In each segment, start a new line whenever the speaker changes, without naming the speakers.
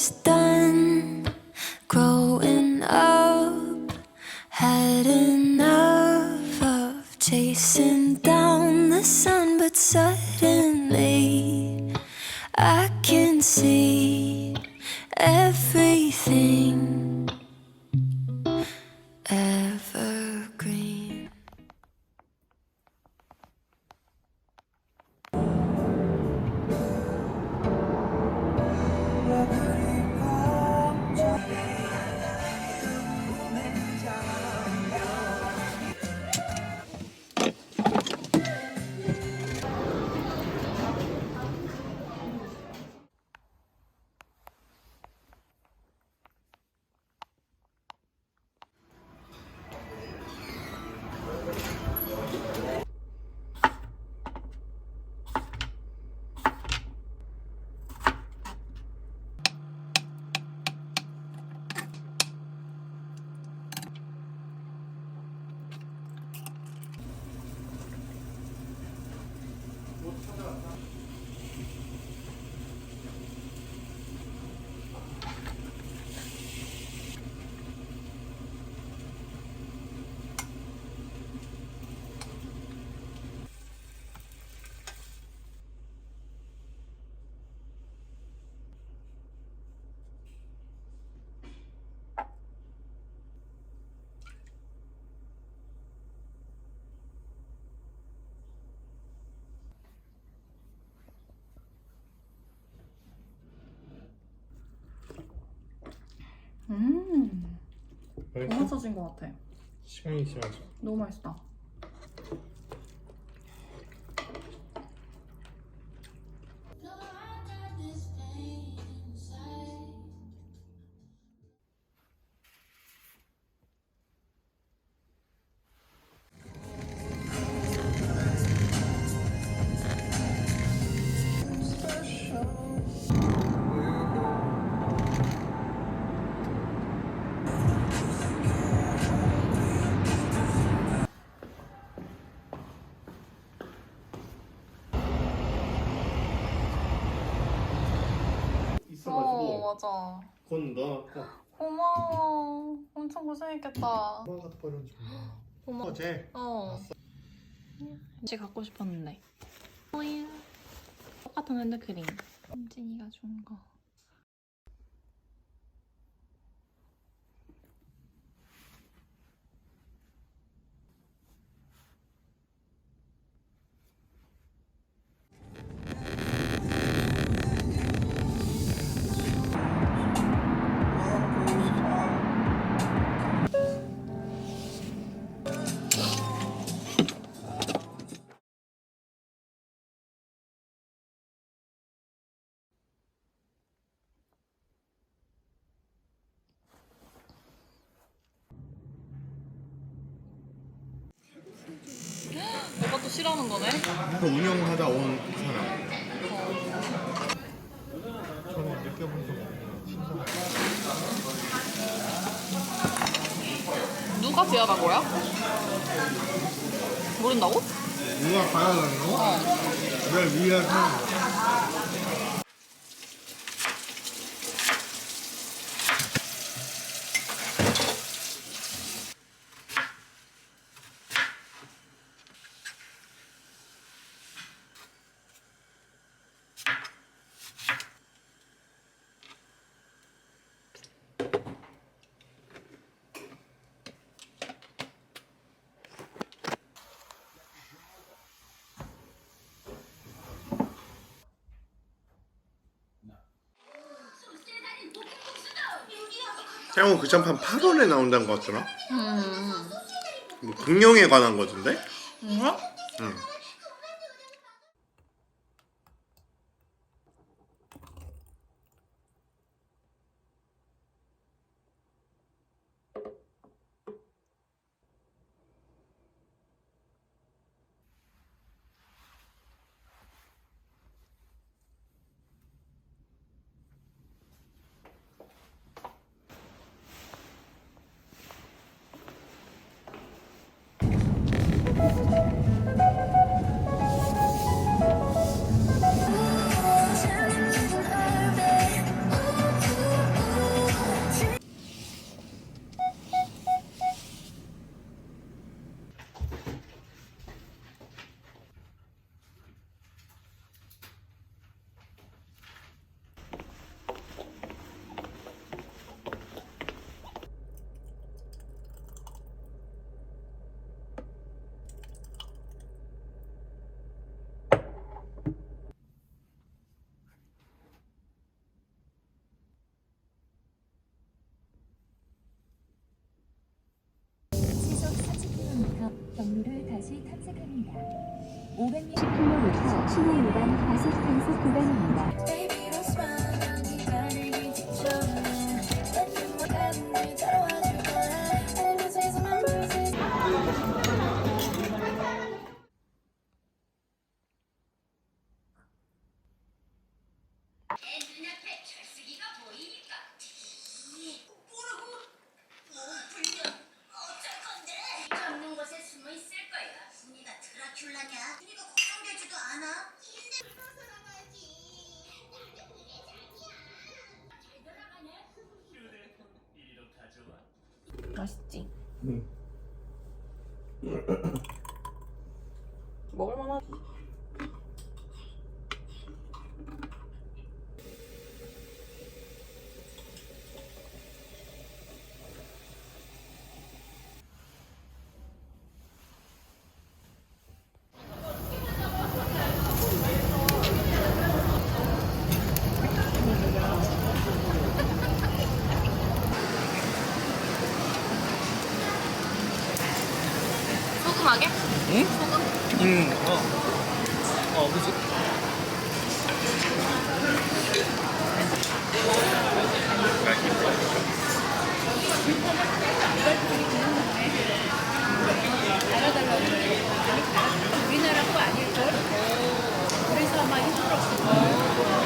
was done growing up. Had enough of chasing down the sun, but suddenly I can see everything evergreen.
더
맛있어?
맛있어진 것 같아.
시간이 심하죠.
너무 맛있다. 맞아.
건 넣어놓고
고마워. 엄청 고생했겠다.
엄마 갖다 버려지 마.
고마워.
어제
어. 같이 갖고 싶었는데. 뭐야? 똑같은 핸드크림. 현진이가 준 거. 싫어하는 거네?
그 운영하다 온 사람. 저는 느껴본 적. 신선하게.
누가 지어간 거야? 모른다고?
누가 가야 하는 거?
어.
널 위해서 태영은 그 장판 8월에 나온다는 거 같더라?
음.
뭐 극령에 관한 거던데?
응?
응.
시 탐색합니다. 560km 시내 위반 과속 단속 구간입니다.
맛있지?
응.
소금하게?
응, 어. 어, 그지?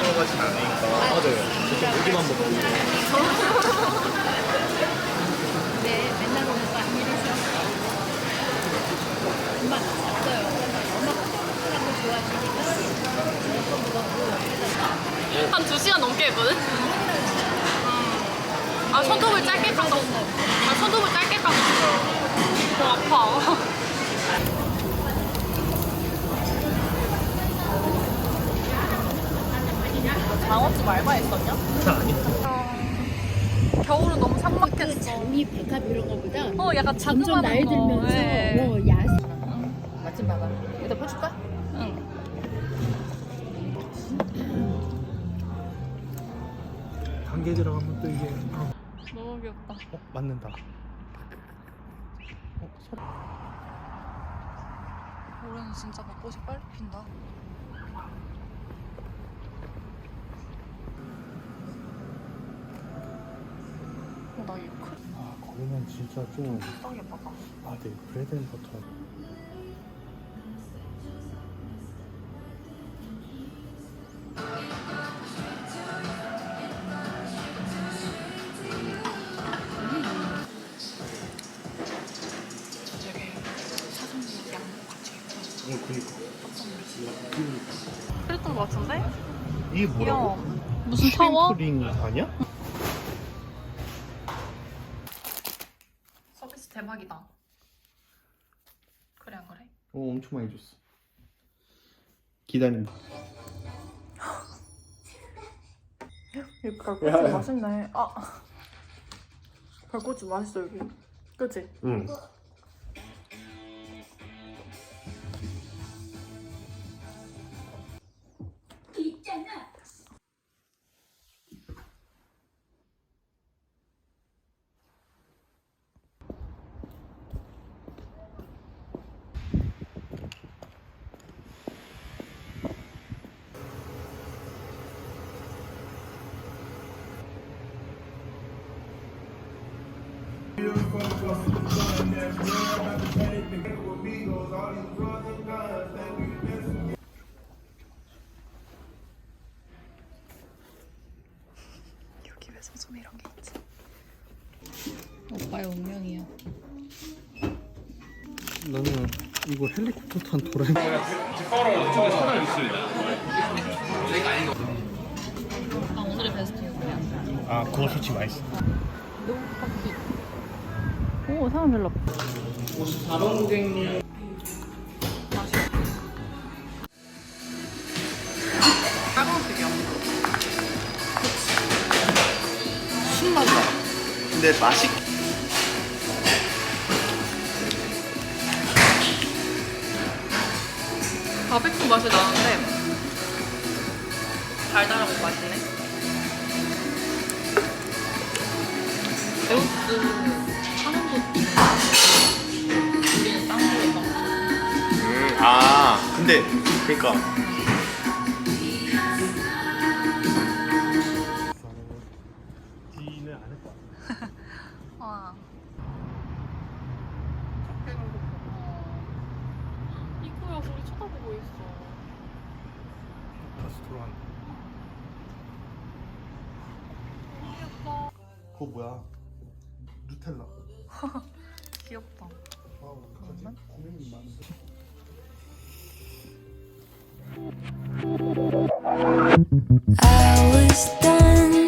들어가진 않으니까. 맞아요. 고기만 먹고.
한 2시간 넘게 했거든? 아, 손톱을 짧게 깎았어. 아, 손톱을 짧게 깎았어. 더 아파. 장어집 알바했었냐?
아니.
겨울은 너무 삭막했어.
장미 백합 이런 거보다
어, 약간
점점
자그마한
나이
거.
들면서
네.
어,
단계 들어가면 또 이게. 어,
너무 귀엽다.
어 맞는다. 어, 소...
올해는 진짜 벚꽃이 빨리 핀다. 어, 나 이거 크
아, 거기는 진짜 좀.
딱 예쁘다.
아, 네. 브레드 앤 버터.
그랬던 것 같은데?
이게 뭐라고?
무슨 타워?
링 아니야?
서비스 대박이다. 그래 안 그래?
어, 엄청 많이 줬어. 기다린다.
여기 별꽃이 맛있네. 아 별꽃이 맛있어 여기. 그치?
응.
서점 이런 게 있지? 오빠의 운명이야.
나는 이거 헬리콥터 탄 도라에몽.
아 오늘의 베스트야.
아, 그거 솔직히 맛있어.
오 사람 별로 없다.
54번 고객님.
근데 맛이
바베큐 맛이 나는데 달달하고 맛있네. 에우스 하는 곳 우리는 딴 거에 막
근데 그러니까
있어.
다시 돌아간다. 그거 뭐야? 누텔라.
귀엽다.
아, 어떡하지? 고민이 많은데.
I was done